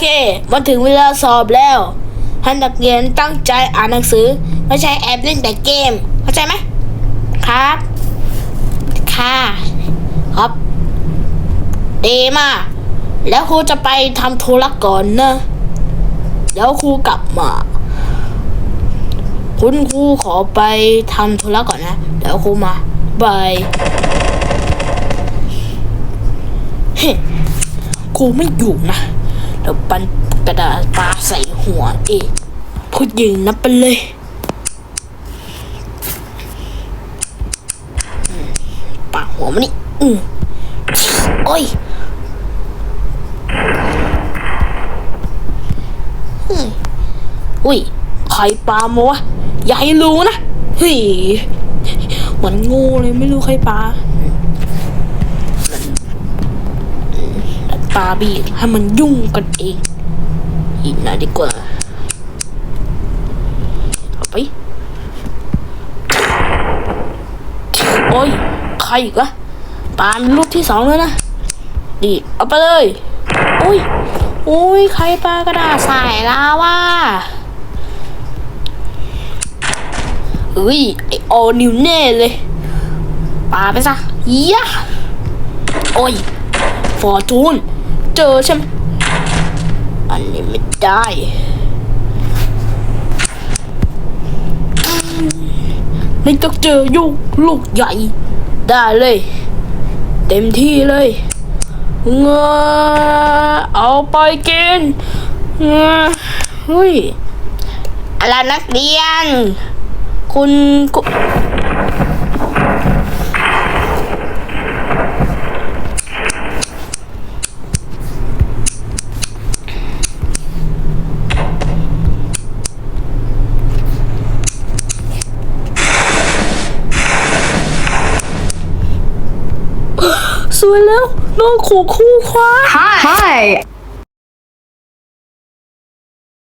เค มาถึงเวลาสอบแล้วให้นักเรียนตั้งใจอ่านหนังสือ ไม่ใช่แอบเล่นแต่เกม เข้าใจไหมครับ ค่ะครับดีมากแล้วครูจะไปทำธุระก่อนนะแล้วครูกลับมา คุณครูขอไปทำธุระก่อนนะเดี๋ยวครูมาบายเฮ้ครูไม่อยู่นะ เดี๋ยวปันกระดาษปาใส่หัวเองพูดยิงนับไปเลยปาหัวมันนี่อืมโอ้ยอุ้ยใครปามาวะอย่าให้รู้นะเฮ้ยเหมือนงูเลยไม่รู้ใครปา แต่ปาบีกให้มันยุ่งกันเอง อีกหน่อยดีกว่าเอาไปโอ้ยใครอีกวะปาเป็นรูปที่สองแล้วนะดีเอาไปเลยโอ้ยโอ้ยใครปากระดาษใส่ลาวะเอ้ยไอโอนิวแน่เลยปาไปซะยะโอ้ยฟอร์จูน เจอใช่ไหมอันนี้ไม่ได้นี่ต้องเจอยุกลูกใหญ่ ได้เลย เต็มที่เลยเงาเอาไปกินเงาเฮ้ยอะไรนักเรียน คุณกุ สวยแล้วน้องขู่คู่คว้า Hi.